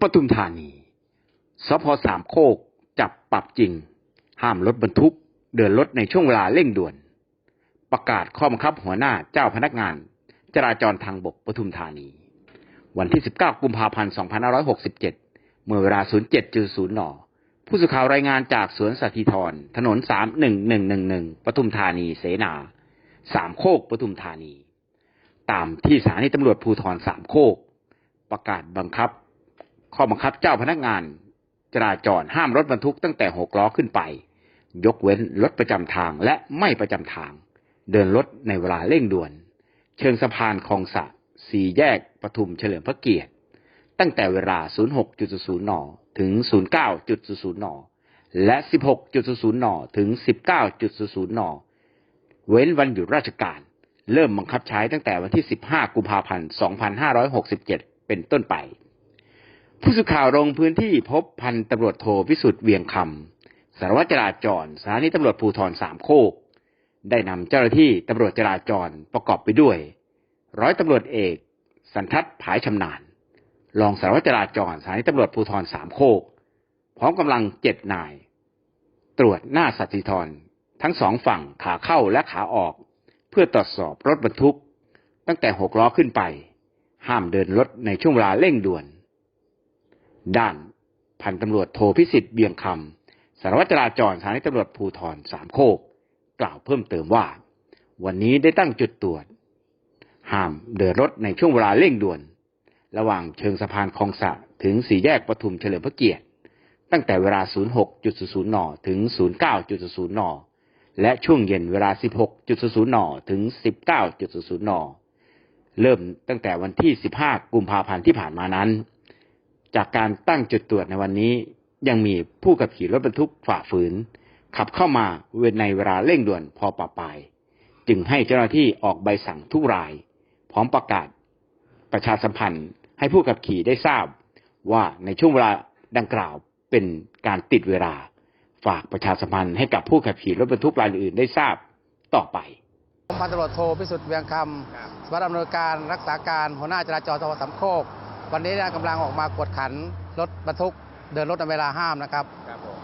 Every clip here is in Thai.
ปทุมธานีสพสามโคกจับปรับจริง ห้ามรถบรรทุก เดินรถในช่วงเวลาเร่งด่วน ประกาศข้อบังคับหัวหน้าเจ้าพนักงาน จราจรทางบกปทุมธานี วันที่ 19 กุมภาพันธ์ 2567 เมื่อเวลา 07.00น ผู้สื่อข่าวรายงานจากสวนสัตธิธรถนน 31111 ปทุมธานีเสนา สามโคกปทุมธานี ตามที่สถานีตำรวจภูธรสามโคกประกาศบังคับ ข้อบังคับเจ้าพนักงาน จราจรห้ามรถบรรทุกตั้งแต่หกล้อขึ้นไป ยกเว้นรถประจำทางและไม่ประจำทาง เดินรถในเวลาเร่งด่วน เชิงสะพานคลองสะสี่แยกปทุมเฉลิมพระเกียรติ ตั้งแต่เวลา 06.00 น ถึง 09.00 น และ 16.00 น ถึง 19.00 น เว้นวันหยุดราชการ เริ่มบังคับใช้ตั้งแต่วันที่ 15 กุมภาพันธ์ 2567 เป็นต้นไป ผู้สื่อข่าวลงพื้นที่พบพันตำรวจโทพิสุทธิ์เวียงคำสารวัตรจราจรสถานีตำรวจภูธรสามโคก ได้นำเจ้าหน้าที่ตำรวจจราจรประกอบไปด้วย ร้อยตำรวจเอก สันทัศผายชำนาญรองสารวัตรจราจรสถานีตำรวจภูธรสามโคก พร้อมกำลังเจ็ดนาย ตรวจหน้าสัตย์ธรทั้งสองฝั่งขาเข้าและขาออก เพื่อตรวจสอบรถบรรทุก ตั้งแต่หกล้อขึ้นไป ห้ามเดินรถในช่วงเวลาเร่งด่วน ด้านพันตำรวจโทพิสิทธิ์เบียงคำสารวัตรจราจรสถานีตำรวจภูธรสามโคก กล่าวเพิ่มเติมว่า วันนี้ได้ตั้งจุดตรวจ ห้ามเดินรถในช่วงเวลาเร่งด่วน ระหว่างเชิงสะพานคลองสะถึงสี่แยกปทุมเฉลิมพระเกียรติ ตั้งแต่เวลา 06.00 น ถึง 09.00 น และช่วงเย็นเวลา 16.00 น ถึง 19.00 น เริ่มตั้งแต่วันที่ 15 กุมภาพันธ์ที่ผ่านมานั้น จากการตั้งจุดตรวจในวันนี้ ยังมีผู้ขับขี่รถบรรทุกฝ่าฝืน ขับเข้ามาเวในเวลาเร่งด่วนพอปะปาย จึงให้เจ้าหน้าที่ออกใบสั่งทุกราย พร้อมประกาศ ประชาสัมพันธ์ให้ผู้ขับขี่ได้ทราบ ว่าในช่วงเวลาดังกล่าวเป็นการติดเวลา ฝากประชาสัมพันธ์ให้กับผู้ขับขี่รถบรรทุกรายอื่นได้ทราบต่อไปพันตำรวจโทพิสุทธิ์เวียงคำสวัสดิ์อำนวยการรักษาการหัวหน้าจราจรจังหวัดสามโคก วันนี้กำลังออกมากวดขันรถบรรทุกเดินรถในเวลาห้ามนะครับ ครับผม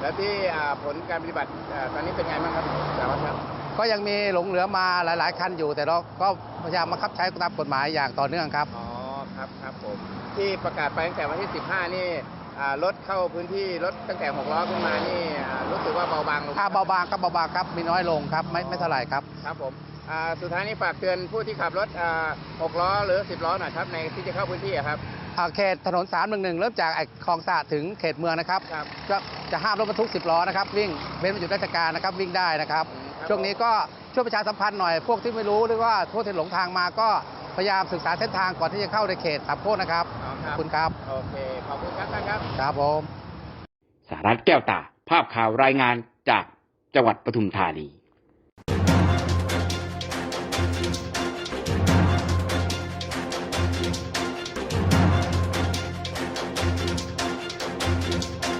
แล้วที่อ่าผลการปฏิบัติอ่าตอนนี้เป็นไงบ้างครับสารวัตรครับ ก็ยังมีหลงเหลือมาหลาย ๆ คันอยู่ แต่เราก็พยายามบังคับใช้ตามกฎหมายอย่างต่อเนื่องครับ อ๋อครับครับผมที่ประกาศไปตั้งแต่วันที่ 15 นี่อ่ารถเข้าพื้นที่รถตั้งแต่6ล้อขึ้นมานี่อ่ารู้สึกว่าเบาบางลงถ้าเบาบางก็เบาบางครับมีน้อยลงครับไม่ไม่เท่าไหร่ครับ ครับผมอ่า สุดท้ายนี้ฝากเตือนผู้ที่ขับรถอ่า6ล้อหรือ10ล้อหน่อยครับในที่จะเข้าพื้นที่อะครับอ่าเขตถนน3ามหนึ่งหนึ่งเริ่มจากไอ้คลองสะถึงเขตเมืองนะครับครับก็จะห้ามรถบรรทุก 10 ล้อนะครับวิ่งเป็นวันหยุดราชการนะครับวิ่งได้นะครับครับ ช่วงนี้ก็ช่วยประชาสัมพันธ์หน่อยพวกที่ไม่รู้หรือว่าพวกที่หลงทางมาก็พยายามศึกษาเส้นทางก่อนที่จะเข้าในเขตสามโคกนะครับอ๋อขอบคุณครับโอเคขอบคุณครับท่านครับครับผมสารัตแก้วตา ภาพข่าวรายงานจากจังหวัดปทุมธานี